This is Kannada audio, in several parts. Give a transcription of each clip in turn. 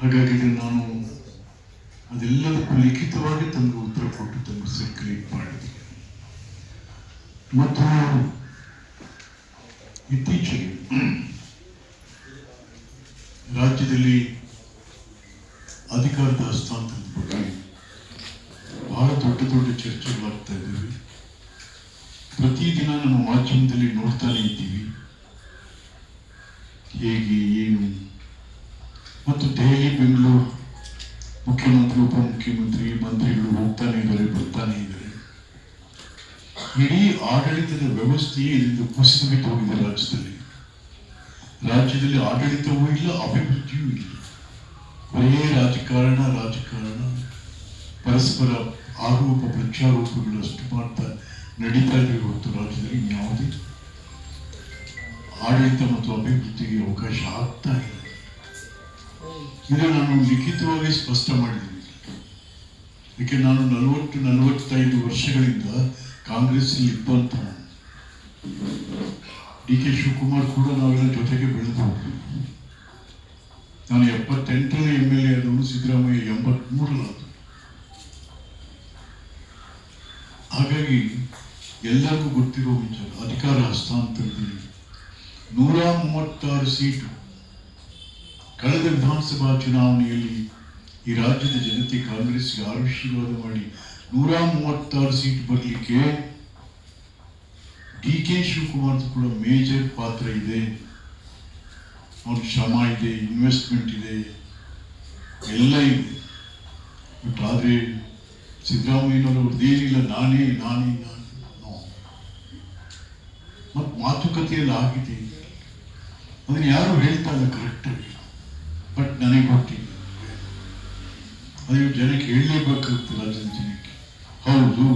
ಹಾಗಾಗಿ ನಾನು ಅದೆಲ್ಲದಕ್ಕೂ ಲಿಖಿತವಾಗಿ ತಮಗೆ ಉತ್ತರ ಕೊಟ್ಟು ತಮಗೆ ಸರ್ಕ್ಯುಲೇಟ್ ಮಾಡಿದೆ. ಮತ್ತು ಇತ್ತೀಚೆಗೆ ರಾಜ್ಯದಲ್ಲಿ ಅಧಿಕಾರದ ಹಸ್ತಾಂತರದ ಬಗ್ಗೆ ಬಹಳ ದೊಡ್ಡ ದೊಡ್ಡ ಚರ್ಚೆಗಳಾಗ್ತಾ ಇದ್ದಾವೆ. ಪ್ರತಿದಿನ ನಾನು ಮಾಧ್ಯಮದಲ್ಲಿ ನೋಡ್ತಾನೆ ಹೇಗೆ, ಏನು? ಮತ್ತು ದೆಹಲಿ, ಬೆಂಗಳೂರು ಮುಖ್ಯಮಂತ್ರಿ, ಉಪಮುಖ್ಯಮಂತ್ರಿ, ಮಂತ್ರಿಗಳು ಹೋಗ್ತಾನೆ ಇದ್ದಾರೆ, ಬರ್ತಾನೆ ಇದ್ದಾರೆ. ಇಡೀ ಆಡಳಿತದ ವ್ಯವಸ್ಥೆಯೇ ಇದರಿಂದ ಕುಸಿದು ಬಿದ್ದು ಹೋಗಿದೆ ರಾಜ್ಯದಲ್ಲಿ. ರಾಜ್ಯದಲ್ಲಿ ಆಡಳಿತವೂ ಇಲ್ಲ, ಅಭಿವೃದ್ಧಿಯೂ ಇಲ್ಲ. ಬರೇ ರಾಜಕಾರಣ ರಾಜಕಾರಣ. ಪರಸ್ಪರ ಆರೋಪ ಪ್ರತ್ಯಾರೋಪಗಳು ಅಷ್ಟು ಮಾಡ್ತಾ ನಡೀತಾ ಇದೆ ಹೊರತು ರಾಜ್ಯದಲ್ಲಿ ಯಾವುದೇ ಆಡಳಿತ ಮತ್ತು ಅಭಿವೃದ್ಧಿಗೆ ಅವಕಾಶ ಆಗ್ತಾ ಇದೆ. ಇದು ನಾನು ಲಿಖಿತವಾಗಿ ಸ್ಪಷ್ಟ ಮಾಡಿದ್ದೀನಿ. ಯಾಕೆ ನಾನು ನಲವತ್ತು, ನಲವತ್ತೈದು ವರ್ಷಗಳಿಂದ ಕಾಂಗ್ರೆಸ್ ಇಬ್ಬಂತ ಡಿ ಕೆ ಶಿವಕುಮಾರ್ ಕೂಡ ನಾವೆಲ್ಲ ಜೊತೆಗೆ ಬೆಳೆದು ನಾನು ಎಪ್ಪತ್ತೆಂಟರಲ್ಲಿ ಎಂ ಎಲ್ ಎ ಆದವನು ಸಿದ್ದರಾಮಯ್ಯ ಎಂಬತ್ಮೂರರಾದ ಹಾಗಾಗಿ ಎಲ್ಲರಿಗೂ ಗೊತ್ತಿರೋ ವಿಚಾರ, ಅಧಿಕಾರ ಹಸ್ತಾಂತರದಲ್ಲಿ ನೂರ ಮೂವತ್ತಾರು ಸೀಟು. ಕಳೆದ ವಿಧಾನಸಭಾ ಚುನಾವಣೆಯಲ್ಲಿ ಈ ರಾಜ್ಯದ ಜನತೆ ಕಾಂಗ್ರೆಸ್ಗೆ ಆಶೀರ್ವಾದ ಮಾಡಿ ನೂರ ಮೂವತ್ತಾರು ಸೀಟ್ ಬರಲಿಕ್ಕೆ ಡಿ ಕೆ ಶಿವಕುಮಾರ್ ಕೂಡ ಮೇಜರ್ ಪಾತ್ರ ಇದೆ. ಅವ್ರ ಶ್ರಮ ಇದೆ ಇನ್ವೆಸ್ಟ್ಮೆಂಟ್ ಇದೆ, ಎಲ್ಲ ಇದೆ. ಬಟ್ ಆದರೆ ಸಿದ್ದರಾಮಯ್ಯನವ್ರದ್ದೇನಿಲ್ಲ ನಾನೇ ನಾನೇ, ನಾನು ಮತ್ತು ಮಾತುಕತೆಯಲ್ಲಿ ಆಗಿದೆ. ಅದನ್ನು ಯಾರು ಹೇಳ್ತಾ ಇಲ್ಲ ಕರೆಕ್ಟಾಗಿ ಬಟ್ ನನಗೆ ಗೊತ್ತಿಲ್ಲ. ಅದು ಜನಕ್ಕೆ ಹೇಳಲೇಬೇಕಾಗುತ್ತೆ ರಾಜ್ಯದ ಜನಕ್ಕೆ. ಹೌದು,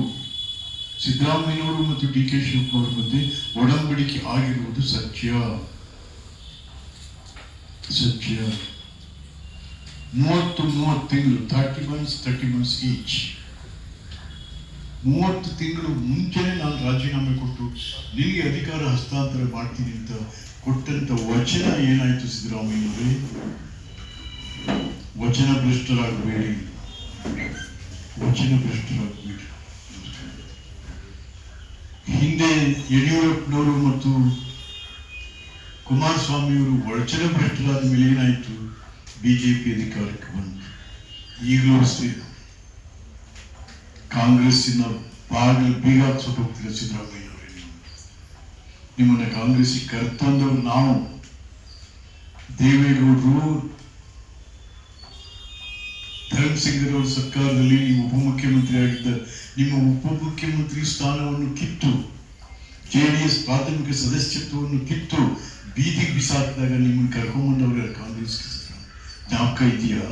ಸಿದ್ದರಾಮಯ್ಯನವರು ಮತ್ತು ಡಿ ಕೆ ಶಿವಕುಮಾರ್ ಮಧ್ಯೆ ಒಡಂಬಡಿಕೆ ಆಗಿರುವುದು ಸತ್ಯ. ಸತ್ಯ. ಮೂವತ್ತು ಮೂವತ್ತು ತಿಂಗಳು thirty months thirty months each ಮೂವತ್ತು ತಿಂಗಳು ಮುಂಚೆನೆ ನಾನು ರಾಜೀನಾಮೆ ಕೊಟ್ಟು ನಿನಗೆ ಅಧಿಕಾರ ಹಸ್ತಾಂತರ ಮಾಡ್ತೀನಿ ಅಂತ ಕೊಟ್ಟಂತ ವಚನ ಏನಾಯ್ತು ಸಿದ್ದರಾಮಯ್ಯನವರೇ ವಚನ ಭ್ರಷ್ಟರಾಗಬೇಡಿ. ವಚನ ಭ್ರಷ್ಟರಾಗಬೇಡಿ. ಹಿಂದೆ ಯಡಿಯೂರಪ್ಪನವರು ಮತ್ತು ಕುಮಾರಸ್ವಾಮಿಯವರು ವಚನ ಭ್ರಷ್ಟರಾದ ಮೇಲೆ ಏನಾಯ್ತು? ಬಿಜೆಪಿ ಅಧಿಕಾರಕ್ಕೆ ಬಂತು. ಈಗಲೂ ಅಷ್ಟೇ. ಕಾಂಗ್ರೆಸ್ಸಿನ ಬಾಗಿಲು ಬೀಗ ಸುಟ್ಟು ನೀವು ನಿಮ್ಮನ್ನ ಕಾಂಗ್ರೆಸ್ಸಿಗೆ ಕರ್ತಂದವ್ರು ನಾವು. ದೇವೇಗೌಡರು ಧರ್ಮಸಿಂಗರವರ ಸರ್ಕಾರದಲ್ಲಿ ನೀವು ಉಪಮುಖ್ಯಮಂತ್ರಿ ಆಗಿದ್ದ ನಿಮ್ಮ ಉಪಮುಖ್ಯಮಂತ್ರಿ ಸ್ಥಾನವನ್ನು ಕಿತ್ತು. ಜೆಡಿಎಸ್ ಪ್ರಾಥಮಿಕ ಸದಸ್ಯತ್ವವನ್ನು ಕಿತ್ತು. ಬೀದಿಗೆ ಬಿಸಾಕಿದಾಗ ನಿಮ್ಮನ್ನು ಕರ್ಕೊಂಬಂದವ್ರ ಕಾಂಗ್ರೆಸ್ ಜ್ಞಾಪಕ ಇದೆಯಾ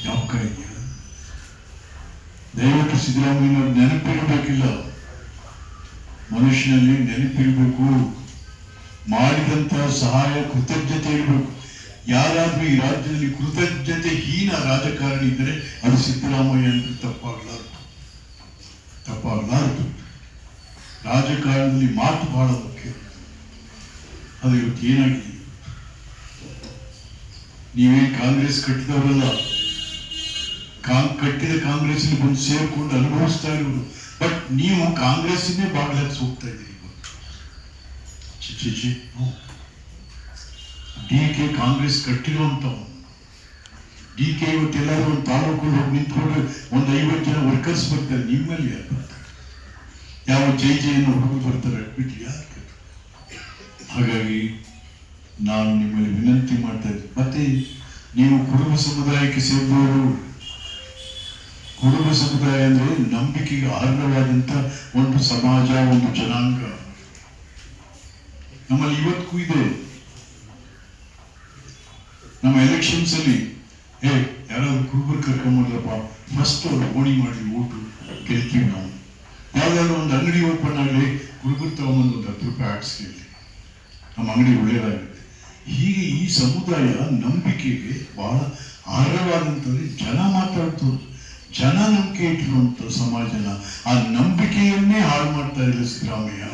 ಜ್ಞಾಪಕ ಇದೆಯಾ ದಯವಿಟ್ಟು ಸಿದ್ದರಾಮಯ್ಯನವ್ರು ನೆನಪಿರಬೇಕಿಲ್ಲ. ಮನುಷ್ಯನಲ್ಲಿ ನೆನಪಿರಬೇಕು. ಮಾಡಿದಂತಹ ಸಹಾಯ ಕೃತಜ್ಞತೆ ಇರಬೇಕು ಯಾರಾದ್ರೂ ಈ ರಾಜ್ಯದಲ್ಲಿ ಕೃತಜ್ಞತೆ ಹೀನ ರಾಜಕಾರಣಿ ಇದ್ದರೆ ಅದು ಸಿದ್ದರಾಮಯ್ಯ ಅಂತ ತಪ್ಪಾಗಲಾರದು. ತಪ್ಪಾಗಲಾರದು. ರಾಜಕಾರಣದಲ್ಲಿ ಮಾತು ಬಹಳ ಮುಖ್ಯ. ಅದು ಇವತ್ತು ಏನಾಗಿದೆ? ನೀವೇ ಕಾಂಗ್ರೆಸ್ ಕಟ್ಟಿದವರಲ್ಲ. ಕಟ್ಟಿದ ಕಾಂಗ್ರೆಸ್ ಬಂದು ಸೇರ್ಕೊಂಡು ಅನುಭವಿಸ್ತಾ ಇರೋರು ಬಟ್ ನೀವು ಕಾಂಗ್ರೆಸ್ಸಿನೇ ಬಾಗ್ಲಕ್ಕೆ ಹೋಗ್ತಾ ಇದ್ದೀರಿ ಇವತ್ತು ಛಿ. ಡಿ ಕೆ ಕಾಂಗ್ರೆಸ್ ಕಟ್ಟಿರುವಂತವನು ಡಿ ಕೆ ಇವತ್ತೆಲ್ಲರೂ ಒಂದು ತಾಲೂಕಲ್ಲಿ ಹೋಗಿ ನಿಂತ್ಕೊಂಡು ಒಂದು ಐವತ್ತು ಜನ ವರ್ಕರ್ಸ್ ಬರ್ತಾರೆ, ನಿಮ್ಮಲ್ಲಿ ಯಾರು ಬರ್ತಾರೆ? ಯಾವ ಜೈ ಜೈ ಅನ್ನೋ ಹುಡುಗರು ಬರ್ತಾರೆ ಬಿಟ್ಟು ಯಾರು ಹಾಗಾಗಿ ನಾನು ನಿಮ್ಮಲ್ಲಿ ವಿನಂತಿ ಮಾಡ್ತಾ ಇದ್ದೀನಿ. ಮತ್ತೆ ನೀವು ಕುಟುಂಬ ಸಮುದಾಯಕ್ಕೆ ಸೇರಿದವರು ಕುರುಬ ಸಮುದಾಯ ಅಂದ್ರೆ ನಂಬಿಕೆಗೆ ಅರ್ಹವಾದಂತ ಒಂದು ಸಮಾಜ, ಒಂದು ಜನಾಂಗ. ನಮ್ಮಲ್ಲಿ ಇವತ್ತಿಗೂ ಇದೆ. ನಮ್ಮ ಎಲೆಕ್ಷನ್ಸ್ ಅಲ್ಲಿ, ಏ, ಯಾರಾದ್ರೂ ಕುರುಬರು ಕರ್ಕೊಂಬಂದ್ರಪ್ಪ ಫಸ್ಟ್ ಅವ್ರು ಓಣಿ ಮಾಡಿ ಓಟು ಗೆಲ್ತೀವಿ ನಾವು. ಯಾವ್ದಾದ್ರು ಒಂದು ಅಂಗಡಿ ಓಪನ್ ಆಗಲಿ, ಕುರುಬರು ತಗೊಂಬಂದು ಒಂದು ಹತ್ತು ರೂಪಾಯಿ ಹಾಕ್ಸ್ಕೊಳ್ಳಿ ನಮ್ಮ ಅಂಗಡಿ ಒಳ್ಳೇದಾಗುತ್ತೆ. ಹೀಗೆ ಈ ಸಮುದಾಯ ನಂಬಿಕೆಗೆ ಬಹಳ ಆಳವಾದಂಥದ್ದು ಜನ ಮಾತಾಡ್ತಾರೆ ಜನ ನಂಬಿಕೆ ಇಟ್ಟಿರುವಂತ ಸಮಾಜನ ಆ ನಂಬಿಕೆಯನ್ನೇ ಹಾಳು ಮಾಡ್ತಾ ಇಲ್ಲ ಸಿದ್ದರಾಮಯ್ಯ.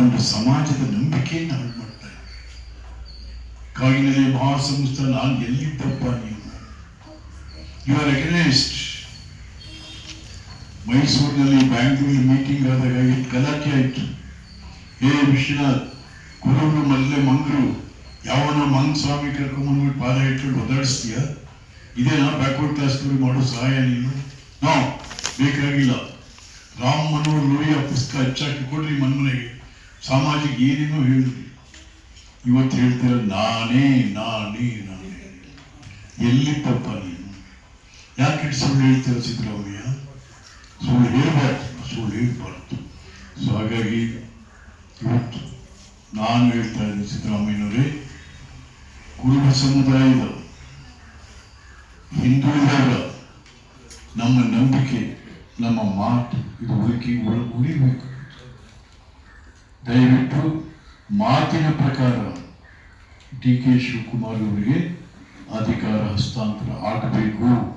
ಒಂದು ಸಮಾಜದ ನಂಬಿಕೆಯನ್ನು ಹಾಳು ಮಾಡ್ತಾ ಇದ್ದಾರೆ ಮಹಾ ಮಹಾಸಂಸ್ಥಾನ ನಾನು ಎಲ್ಲಿದ್ದಪ್ಪ ನೀವು? ಯು ಆರ್ ಅಗೇನೆಸ್ಟ್ ಮೈಸೂರಿನಲ್ಲಿ ಬ್ಯಾಂಗ್ಳೂರಲ್ಲಿ ಮೀಟಿಂಗ್ ಆದಾಗ ಗಲಾಟೆ ಆಯ್ತು. ಏ ವಿಶ್ವನಾಥ್, ಗುರುಗಳು ಮೊದಲೇ ಮಂಗರು, ಯಾವನ ಮಂಗ್ ಸ್ವಾಮಿ ಕರ್ಕೊಂಡ್ಬಂದ್ಬಿಟ್ಟು ಪಾದ ಇಟ್ಕೊಂಡು ಒದಾಡಿಸ್ತೀಯ ಇದೇನಾ ಬ್ಯಾಕ್ವರ್ಡ್ ಕ್ಲಾಸ್ನವ್ರಿಗೆ ಮಾಡೋ ಸಹಾಯ ನೀನು? ನೋ, ಬೇಕಾಗಿಲ್ಲ. ರಾಮ್ ಮನೋಹರ್ ಲೋಹಿಯ ಪುಸ್ತಕ ಹೆಚ್ಚಾಕಿ ಕೊಡ್ರಿ ಮನ್ಮನೆಗೆ ಸಾಮಾಜಿಕ ಏನೇನೋ ಹೇಳಿದ್ರಿ ಇವತ್ತು ಹೇಳ್ತೀರ ನಾನೇ ನಾನೇ ನಾನೇ. ತಪ್ಪ ನೀನು? ಯಾಕೆ ಸುಳ್ಳು ಹೇಳ್ತೀರ ಸಿದ್ದರಾಮಯ್ಯ? ಸುಳ್ಳು ಹೇಳ್ಬಾರ್ದು ಸುಳ್ಳು ಹೇಳ್ಬಾರ್ದು. ಸೊ ಹಾಗಾಗಿ ಇವತ್ತು ನಾನು ಹೇಳ್ತಾ ಇದ್ದೀನಿ ಸಿದ್ದರಾಮಯ್ಯನವರೇ, ಕುರುಬ ಸಮುದಾಯದ ಹಿಂದುಳಿದವರ ನಮ್ಮ ನಂಬಿಕೆ, ನಮ್ಮ ಮಾತು ಇದು ಉಳಿಕೆ ಉಳ- ಉಳಿಬೇಕು ದಯವಿಟ್ಟು ಮಾತಿನ ಪ್ರಕಾರ ಡಿ ಕೆ ಶಿವಕುಮಾರ್ ಅವರಿಗೆ ಅಧಿಕಾರ ಹಸ್ತಾಂತರ ಆಗಬೇಕು.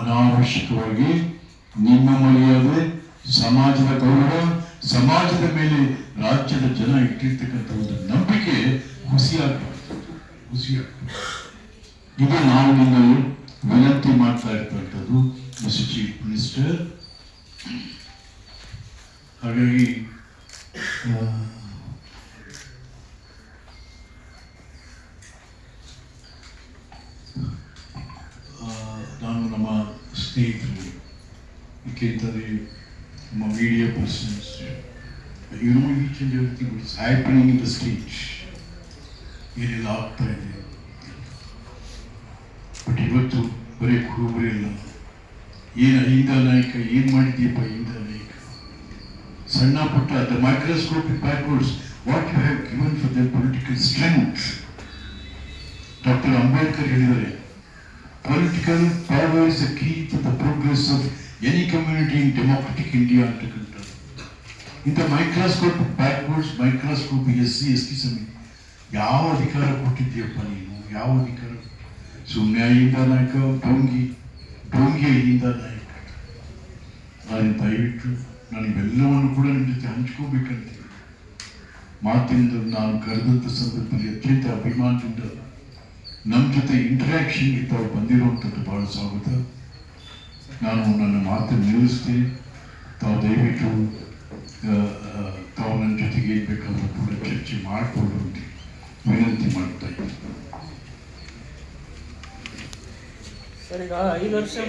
ಅನಾವಶ್ಯಕವಾಗಿ ನಿಮ್ಮ ಮರ್ಯಾದೆ, ಸಮಾಜದ ಗೌರವ, ಸಮಾಜದ ಮೇಲೆ ರಾಜ್ಯದ ಜನ ಇಟ್ಟಿರ್ತಕ್ಕಂಥ ಒಂದು ನಂಬಿಕೆ ಹುಸಿಯಾಗಬಾರ್ದು. ಹುಸಿಯಾಗಬಾರ್ದು. ಇದು ನಾವು ನಿಮ್ಮಲ್ಲಿ ವಿನಂತಿ ಮಾಡ್ತಾ ಇರ್ತಕ್ಕಂಥದ್ದು ಮಿಸ್ಟರ್ ಚೀಫ್ ಮಿನಿಸ್ಟರ್ ಹಾಗಾಗಿ ನಾನು ನಮ್ಮ ಸ್ನೇಹಿತರು ಏಕೆಂದರೆ ನಮ್ಮ media persons you know each and everything it's happening in the stage ಏನೆಲ್ಲ ಆಗ್ತಾ ಇದೆ ಬಟ್ ಬರೀ ಕುರುಬರಿಲ್ಲ ಏನು ಹಿಂದ ನಾಯಕ, ಏನು ಮಾಡಿದ್ದೀಪ ಹಿಂದ ನಾಯಕ? ಸಣ್ಣ ಪುಟ್ಟ the microscopic backwards what you have given for the political strength doctor Ambedkar ಹೇಳಿದ್ದಾರೆ political power is the key to the progress of any community in democratic India ಅಂತಕ್ಕಂಥ ಇಂಥ microscopic backwards microscopic S C S T ಸಮಿತಿ, ಯಾವ ಅಧಿಕಾರ ಕೊಟ್ಟಿದ್ದೀಯಪ್ಪ ನೀನು? ಯಾವ ಅಧಿಕಾರ ಸುಮ್ಮನೆ ಅಹಿಂದ ನಾಯಕ ಡೋಂಗಿ ಡೋಂಗಿ ಅಹಿಂದ ನಾಯಕ. ನಾನು ದಯವಿಟ್ಟು ನಾನು ಬೆಲ್ಲವನ್ನು ಕೂಡ ನಿಮ್ಮ ಜೊತೆ ಹಂಚ್ಕೋಬೇಕಂತ ಮಾತಿಂದ ನಾನು ಕರೆದಂಥ ಸಂದರ್ಭದಲ್ಲಿ ಅತ್ಯಂತ ಅಭಿಮಾನದಿಂದ ನಮ್ಮ ಜೊತೆ ಇಂಟರಾಕ್ಷನ್ಗೆ ತಾವು ಬಂದಿರುವಂಥದ್ದು ಭಾಳ ಸ್ವಾಗತ. ನಾನು ನನ್ನ ಮಾತನ್ನು ನಿಲ್ಲಿಸ್ತೇನೆ. ತಾವು ದಯವಿಟ್ಟು ತಾವು ನನ್ನ ಜೊತೆಗೆ ಬೇಕಾದ್ರೂ ಕೂಡ ಚರ್ಚೆ ಮಾಡಿಕೊಂಡು ಅಂತ ವಿನಂತಿ ಮಾಡ್ತಾ ಇದ್ದೀನಿ. 우리가 이걸 좀